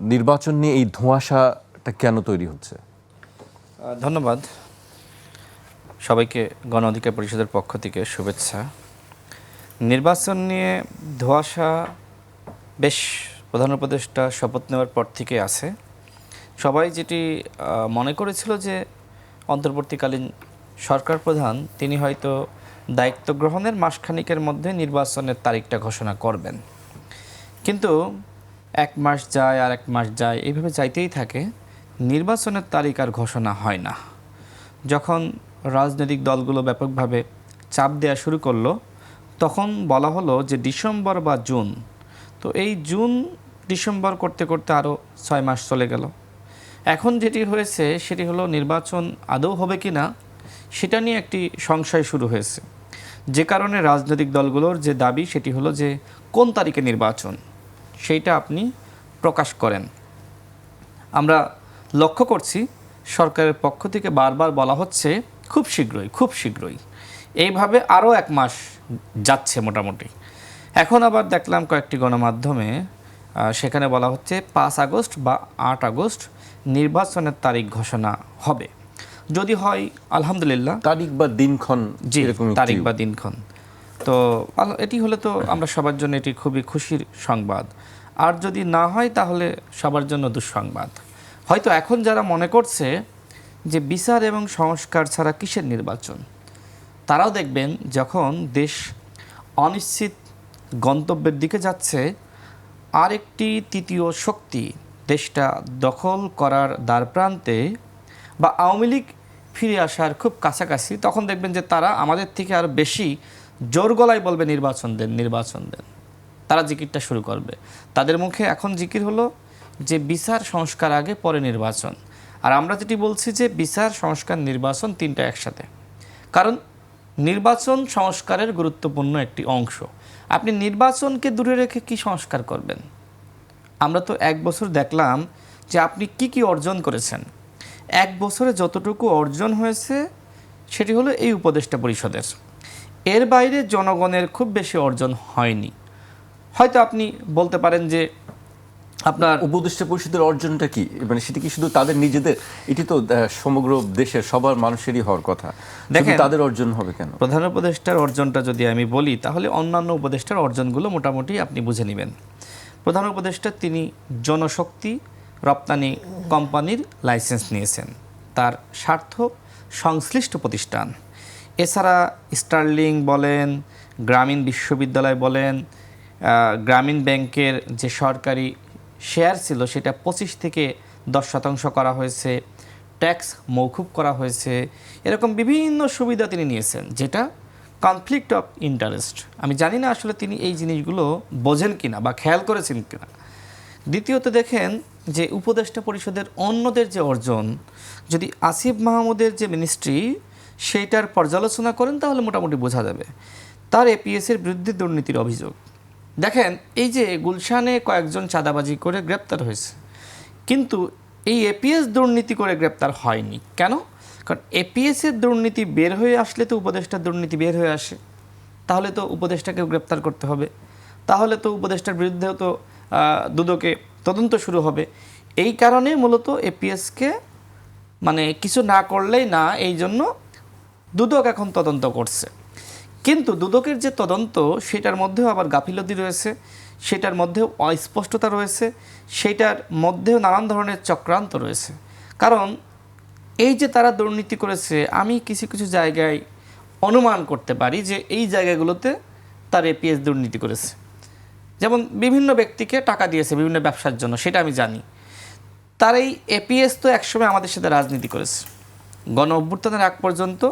নির্বাচন নিয়ে এই ধোঁয়াশাটা কেন তৈরি হচ্ছে? ধন্যবাদ। সবাইকে গণ অধিকার পরিষদের পক্ষ থেকে শুভেচ্ছা। নির্বাচন নিয়ে ধোঁয়াশা বেশ প্রধান উপদেষ্টা শপথ নেওয়ার পর থেকে আছে। সবাই যেটি মনে করেছিল যে অন্তর্বর্তীকালীন সরকার প্রধান, তিনি হয়তো দায়িত্ব গ্রহণের মাসখানিকের মধ্যে নির্বাচনের তারিখটা ঘোষণা করবেন। কিন্তু এক মাস যায় আর এক মাস যায়, এইভাবে যাইতেই থাকে। নির্বাচনের তারিখ আর ঘোষণা হয় না। যখন রাজনৈতিক দলগুলো ব্যাপকভাবে চাপ দেওয়া শুরু করল, তখন বলা হলো যে ডিসেম্বর বা জুন। তো এই জুন, ডিসেম্বর করতে করতে আরও ছয় মাস চলে গেল। এখন যেটি হয়েছে, সেটি হলো নির্বাচন আদৌ হবে কি না, সেটা নিয়ে একটি সংশয় শুরু হয়েছে। যে কারণে রাজনৈতিক দলগুলোর যে দাবি, সেটি হলো যে কোন তারিখে নির্বাচন? সেইটা আপনি প্রকাশ করেন। আমরা লক্ষ্য করছি সরকারের পক্ষ থেকে বারবার বলা হচ্ছে খুব শীঘ্রই খুব শীঘ্রই। এইভাবে আরও এক মাস যাচ্ছে মোটামুটি। এখন আবার দেখলাম কয়েকটি গণমাধ্যমে সেখানে বলা হচ্ছে পাঁচ আগস্ট বা আট আগস্ট নির্বাচনের তারিখ ঘোষণা হবে। যদি হয় আলহামদুলিল্লাহ। তারিখ বা দিনক্ষণ জি তারিখ বা দিনক্ষণ। তো এটি হলে তো আমরা সবার জন্য এটি খুবই খুশির সংবাদ। আর যদি না হয়, তাহলে সবার জন্য দুঃসংবাদ। হয়তো এখন যারা মনে করছে যে বিচার এবং সংস্কার ছাড়া কিসের নির্বাচন, তারাও দেখবেন যখন দেশ অনিশ্চিত গন্তব্যের দিকে যাচ্ছে, আরেকটি তৃতীয় শক্তি দেশটা দখল করার দ্বারপ্রান্তে বা আওয়ামী লীগ ফিরে আসার খুব কাছাকাছি, তখন দেখবেন যে তারা আমাদের থেকে আর বেশি জোর গলায় বলবে, নির্বাচন দেন নির্বাচন দেন। তারা জিকিরটা শুরু করবে। তাদের মুখে এখন জিকির হলো যে, বিচার, সংস্কার আগে, পরে নির্বাচন। আর আমরা যেটি বলছি যে, বিচার, সংস্কার, নির্বাচন তিনটা একসাথে। কারণ নির্বাচন সংস্কারের গুরুত্বপূর্ণ একটি অংশ। আপনি নির্বাচনকে দূরে রেখে কি সংস্কার করবেন? আমরা তো এক বছর দেখলাম যে, আপনি কি কি অর্জন করেছেন। এক বছরে যতটুকু অর্জন হয়েছে, সেটি হলো এই উপদেষ্টা পরিষদের। এর বাইরে জনগণের খুব বেশি অর্জন হয়নি। হয়তো আপনি বলতে পারেন যে আপনার উপদেষ্টা পরিষদের অর্জনটা কি? মানে সেটা কি শুধু তাদের নিজেদের? এটি তো সমগ্র দেশের সবার মানুষেরই হওয়ার কথা। দেখেন তাদের অর্জন হবে কেন? প্রধান উপদেষ্টার অর্জনটা যদি আমি বলি তাহলে অন্যান্য উপদেষ্টার অর্জনগুলো মোটামুটি আপনি বুঝে নেবেন। প্রধান উপদেষ্টা তিনি জনশক্তি রপ্তানি কোম্পানির লাইসেন্স নিয়েছেন। তার স্বার্থ সংশ্লিষ্ট প্রতিষ্ঠান। এছাড়া স্টার্লিং বলেন, গ্রামীণ বিশ্ববিদ্যালয় বলেন গ্রামীণ ব্যাংকের যে সরকারি শেয়ার ছিল সেটা পঁচিশ থেকে দশ শতাংশ করা হয়েছে, ট্যাক্স মৌকুব করা হয়েছে, এরকম বিভিন্ন সুবিধা তিনি নিয়েছেন, যেটা কনফ্লিক্ট অফ ইন্টারেস্ট আমি জানি না আসলে তিনি এই জিনিসগুলো বোঝেন কিনা বা খেয়াল করেছেন কিনা। দ্বিতীয়ত দেখেন যে উপদেষ্টা পরিষদের অন্যদের যে অর্জন, যদি আসিফ মাহমুদের যে মিনিস্ট্রি সেইটার পর্যালোচনা করেন, তাহলে মোটামুটি বোঝা যাবে। তার এপিএসের বিরুদ্ধে দুর্নীতির অভিযোগ। দেখেন, এই যে গুলশানে কয়েকজন চাঁদাবাজি করে গ্রেপ্তার হয়েছে, কিন্তু এই এপিএস দুর্নীতি করে গ্রেপ্তার হয়নি। কেন? কারণ এপিএসের দুর্নীতি বের হয়ে আসলে তো উপদেষ্টার দুর্নীতি বের হয়ে আসে। তাহলে তো উপদেষ্টাকেও গ্রেপ্তার করতে হবে। তাহলে তো উপদেষ্টার বিরুদ্ধেও তো দুদকে তদন্ত শুরু হবে। এই কারণে মূলত এপিএসকে মানে কিছু না করলেই না, এই জন্য দুদক এখন তদন্ত করছে। কিন্তু দুদকের যে তদন্ত, সেটার মধ্যেও আবার গাফিলতি রয়েছে, সেটার মধ্যেও অস্পষ্টতা রয়েছে, সেটার মধ্যেও নানান ধরনের চক্রান্ত রয়েছে। কারণ এই যে তারা দুর্নীতি করেছে, আমি কিছু কিছু জায়গায় অনুমান করতে পারি যে এই জায়গাগুলোতে তার এপিএস দুর্নীতি করেছে। যেমন বিভিন্ন ব্যক্তিকে টাকা দিয়েছে বিভিন্ন ব্যবসার জন্য, সেটা আমি জানি। তার এই এপিএস তো একসময় আমাদের সাথে রাজনীতি করেছে। গণ অভ্যুত্থানের আগ পর্যন্ত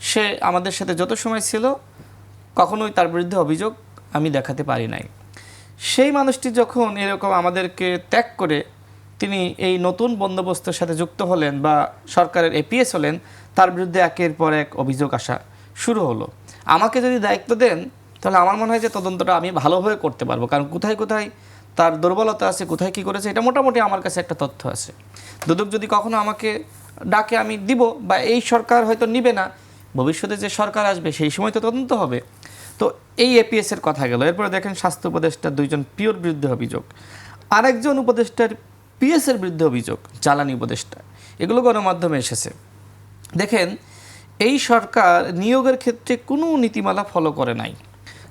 সে আমাদের সাথে যত সময় ছিল, কখনোই তার বিরুদ্ধে অভিযোগ আমি দেখাতে পারি নাই। সেই মানুষটি যখন এরকম আমাদেরকে ত্যাগ করে তিনি এই নতুন বন্দোবস্তের সাথে যুক্ত হলেন বা সরকারের এপিএস হলেন, তার বিরুদ্ধে একের পর এক অভিযোগ আসা শুরু হলো। আমাকে যদি দায়িত্ব দেন, তাহলে আমার মনে হয় যে তদন্তটা আমি ভালোভাবে করতে পারব। কারণ কোথায় কোথায় তার দুর্বলতা আছে, কোথায় কী করেছে, এটা মোটামুটি আমার কাছে একটা তথ্য আছে। দুদক যদি কখনো আমাকে ডাকে আমি দিব বা এই সরকার হয়তো নিবে না ভবিষ্যতে যে সরকার আসবে, সেই সময় তো তদন্ত হবে। তো এই এপিএস এর কথা গেল। এরপরে দেখেন, স্বাস্থ্য উপদেষ্টার দুইজন পিওর বিরুদ্ধে অভিযোগ। আরেকজন উপদেষ্টার পিএসের বিরুদ্ধে অভিযোগ, জ্বালানি উপদেষ্টা। এগুলো গণমাধ্যমে এসেছে। দেখেন, এই সরকার নিয়োগের ক্ষেত্রে কোনো নীতিমালা ফলো করে নাই।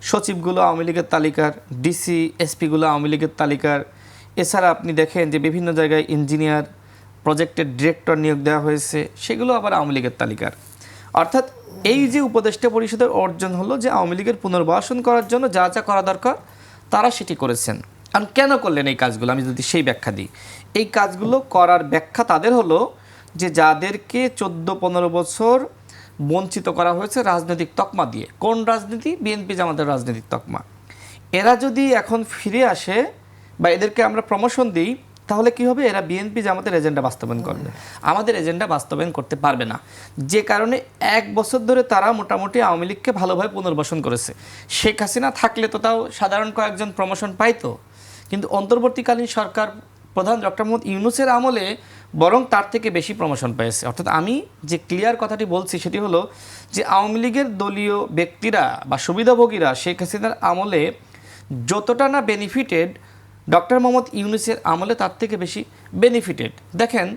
সচিবগুলো আওয়ামী লীগের তালিকার ডিসি এসপিগুলো আওয়ামী লীগের তালিকার। এছাড়া আপনি দেখেন যে বিভিন্ন জায়গায় ইঞ্জিনিয়ার প্রজেক্টের ডিরেক্টর নিয়োগ দেওয়া হয়েছে, সেগুলো আবার আওয়ামী লীগের তালিকার। অর্থাৎ এই যে উপদেষ্টা পরিষদের অর্জন হলো যে আওয়ামী লীগের পুনর্বাসন করার জন্য যা যা করা দরকার, তারা সেটি করেছেন। আর কেন করলেন এই কাজগুলো? আমি যদি সেই ব্যাখ্যা দিই। এই কাজগুলো করার ব্যাখ্যা তাদের হলো যে যাদেরকে চোদ্দ পনেরো বছর বঞ্চিত করা হয়েছে রাজনৈতিক তকমা দিয়ে। কোন রাজনীতি? বিএনপি জামাতের রাজনৈতিক তকমা। এরা যদি এখন ফিরে আসে বা এদেরকে আমরা প্রমোশন দিই তাহলে কি হবে? এরা বিএনপি জামাতের এজেন্ডা বাস্তবায়ন করবে। আমাদের এজেন্ডা বাস্তবায়ন করতে পারবে না। যে কারণে এক বছর ধরে তারা মোটামুটি আওয়ামী লীগকে ভালোভাবে পুনর্বাসন করেছে। শেখ হাসিনা থাকলে তো তাও সাধারণ কয়েকজন প্রমোশন পাইতো। কিন্তু অন্তর্বর্তীকালীন সরকার প্রধান ডক্টর মোহাম্মদ ইউনুসের আমলে বরং তার থেকে বেশি প্রমোশন পেয়েছে। অর্থাৎ আমি যে ক্লিয়ার কথাটি বলছি সেটি হলো যে আওয়ামী লীগের দলীয় ব্যক্তিরা বা সুবিধাভোগীরা শেখ হাসিনার আমলে যতটা না বেনিফিটেড ডক্টর মোহাম্মদ ইউনুসের আমলে তার থেকে বেশি বেনিফিটেড দেখেন,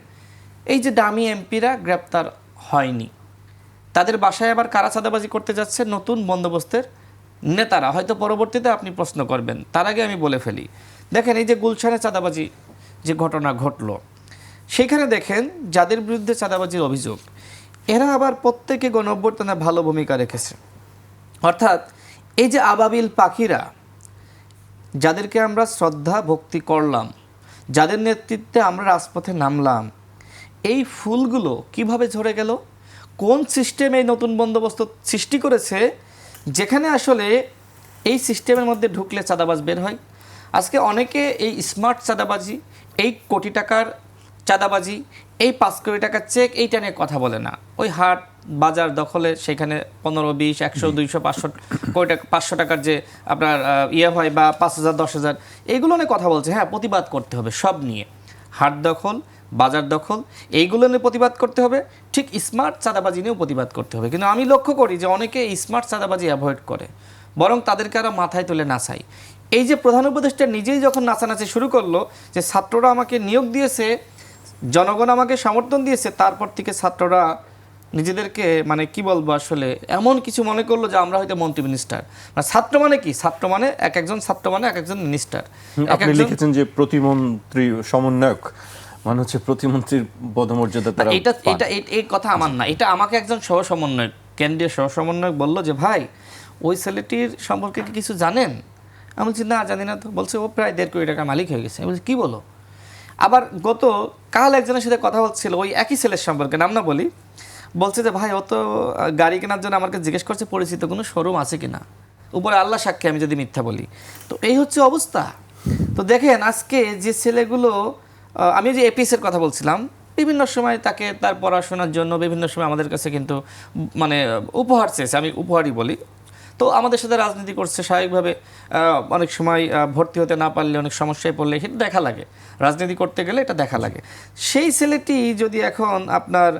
এই যে দামি এমপিরা গ্রেপ্তার হয়নি। তাদের বাসায় আবার কারা চাঁদাবাজি করতে যাচ্ছে? নতুন বন্দোবস্তের নেতারা। হয়তো পরবর্তীতে আপনি প্রশ্ন করবেন, তার আগে আমি বলে ফেলি। দেখেন, এই যে গুলশানে চাঁদাবাজি যে ঘটনা ঘটলো, সেখানে দেখেন, যাদের বিরুদ্ধে চাঁদাবাজির অভিযোগ, এরা আবার প্রত্যেকে গণঅভ্যর্থনে ভালো ভূমিকা রেখেছে। অর্থাৎ, এই যে আবাবিল পাখিরা যাদেরকে আমরা শ্রদ্ধা, ভক্তি করলাম, যাদের নেতৃত্বে আমরা রাজপথে নামলাম, এই ফুলগুলো কীভাবে ঝরে গেল? কোন সিস্টেম এই নতুন বন্দোবস্ত সৃষ্টি করেছে? যেখানে আসলে এই সিস্টেমের মধ্যে ঢুকলে চাঁদাবাজ বের হয়। আজকে অনেকে এই স্মার্ট চাঁদাবাজি, এই কোটি টাকার চাঁদাবাজি, এই পাঁচ কোটি টাকার চেক, এইটা নিয়ে কথা বলে না। ওই হাট বাজার দখলে সেখানে পনেরো বিশ একশো দুইশো পাঁচশো কোটি টাকা পাঁচশো টাকার যে আপনার ইয়ে হয় বা পাঁচ হাজার দশ হাজার এইগুলো নিয়ে কথা বলছে। হ্যাঁ প্রতিবাদ করতে হবে সব নিয়ে। হাট দখল বাজার দখল এইগুলো নিয়ে প্রতিবাদ করতে হবে। ঠিক স্মার্ট চাঁদাবাজি নিয়েও প্রতিবাদ করতে হবে। কিন্তু আমি লক্ষ্য করি যে অনেকে স্মার্ট চাঁদাবাজি অ্যাভয়েড করে। বরং তাদেরকে আরও মাথায় তুলে নাচাই এই যে প্রধান উপদেষ্টা নিজেই যখন নাচানাচি শুরু করল যে ছাত্ররা আমাকে নিয়োগ দিয়েছে জনগণ আমাকে সমর্থন দিয়েছে তারপর থেকে ছাত্ররা নিজেদেরকে মানে কি বলব আসলে এমন কিছু মনে করল যে আমরা হয়তো মন্ত্রী মিনিস্টার মানে ছাত্র মানে কি? ছাত্র মানে এক একজন ছাত্র মানে এক একজন মিনিস্টার আপনি লিখেছেন যে প্রতিমন্ত্রী সমন্বয়ক। মানে হচ্ছে প্রতিমন্ত্রীর পদমর্যাদা তারা এটা এটা এই- এই কথা আমার না। এটা আমাকে একজন সহ সমন্বয়ক কেন্দ্রীয় সহ সমন্বয়ক বলল যে ভাই ওই ছেলেটির সম্পর্কে কি কিছু জানেন? আমি বলছি না জানি না তো। বলছে ও প্রায় দেড় কোটি টাকার মালিক হয়ে গেছে। আমি বলছি কী বলো? আবার গত কাল একজনের সাথে কথা হচ্ছিল ওই একই ছেলের সম্পর্কে। নাম না বলি। বলছে যে ভাই ও তো আহ, গাড়ি কেনার জন্য আমাকে জিজ্ঞেস করছে পরিচিত কোনো শোরুম আছে কিনা? উপরে আল্লাহ সাক্ষী আমি যদি মিথ্যা বলি। তো এই হচ্ছে অবস্থা। তো দেখেন আজকে যে ছেলেগুলো আমি যে এপিএসের কথা বলছিলাম বিভিন্ন সময় তাকে তার পড়াশোনার জন্য বিভিন্ন সময় আমাদের কাছে কিন্তু মানে উপহার চেয়েছে। আমি উপহারই বলি। তো আমাদের সাথে রাজনীতি করছে স্বাভাবিকভাবে অনেক সময় ভর্তি হতে না পারলে অনেক সমস্যায় পড়লে সেটা দেখা লাগে। রাজনীতি করতে গেলে এটা দেখা লাগে। সেই ছেলেটি যদি এখন আপনার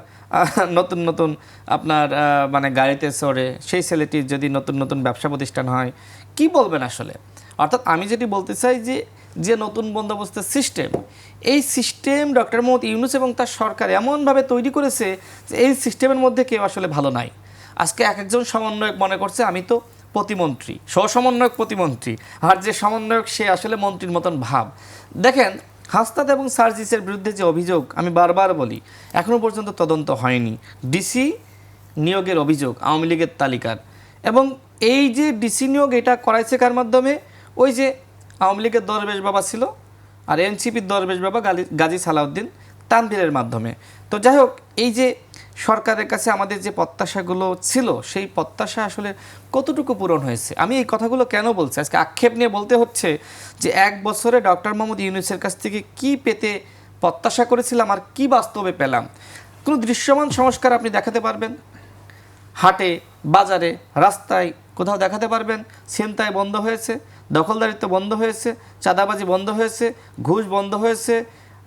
নতুন নতুন আপনার মানে গাড়িতে চড়ে সেই ছেলেটির যদি নতুন নতুন ব্যবসা প্রতিষ্ঠান হয়, কি বলবেন আসলে? অর্থাৎ আমি যেটি বলতে চাই যে যে নতুন বন্দোবস্তের সিস্টেম এই সিস্টেম ডক্টর মোহাম্মদ ইউনুস এবং তার সরকার এমনভাবে তৈরি করেছে যে, এই সিস্টেমের মধ্যে কেউ আসলে ভালো নাই। আজকে এক একজন সমন্বয়ক মনে করছে, আমি তো প্রতিমন্ত্রী সমন্বয়ক প্রতিমন্ত্রী, আর যে সমন্বয়ক সে আসলে মন্ত্রীর মতন ভাব। দেখেন হাস্তাদ এবং সার্জিসের বিরুদ্ধে যে অভিযোগ, আমি বারবার বলি এখনও পর্যন্ত তদন্ত হয়নি। ডিসি নিয়োগের অভিযোগ, আওয়ামী লীগের তালিকার। এবং এই যে ডিসি নিয়োগ, এটা করাইছে কার মাধ্যমে? ওই যে আওয়ামী লীগের দরবেশ বাবা ছিল আর এনসিপির দরবেশ বাবা গাজী সালাউদ্দিন তানভীরের মাধ্যমে। তো যাই হোক, এই যে সরকারের কাছে আমাদের যে প্রত্যাশাগুলো ছিল, সেই প্রত্যাশা আসলে কতটুকু পূরণ হয়েছে? আমি এই কথাগুলো কেন বলছি? আজকে আক্ষেপ নিয়ে বলতে হচ্ছে যে এক বছরে ডক্টর মোহাম্মদ ইউনুসের কাছ থেকে কি পেতে প্রত্যাশা করেছিলাম আর কি বাস্তবে পেলাম? কোনো দৃশ্যমান সংস্কার আপনি দেখাতে পারবেন? হাটে, বাজারে, রাস্তায় কোথাও দেখাতে পারবেন? ছিনতাই বন্ধ হয়েছে, দখলদারিত্ব বন্ধ হয়েছে, চাঁদাবাজি বন্ধ হয়েছে, ঘুষ বন্ধ হয়েছে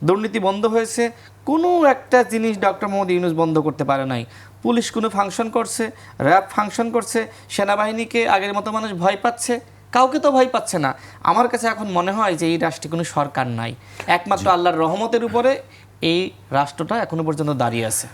দুর্নীতি বন্ধ হয়েছে কোনো একটা জিনিস ডক্টর মোহাম্মদ ইউনুস বন্ধ করতে পারে নাই। পুলিশ কোনো ফাংশন করছে র্যাব ফাংশন করছে সেনাবাহিনীকে আগের মতো মানুষ ভয় পাচ্ছে কাউকে তো ভয় পাচ্ছে না। আমার কাছে এখন মনে হয় যে এই রাষ্ট্রে কোনো সরকার নাই। একমাত্র আল্লাহর রহমতের উপরে এই রাষ্ট্রটা এখনও পর্যন্ত দাঁড়িয়ে আছে।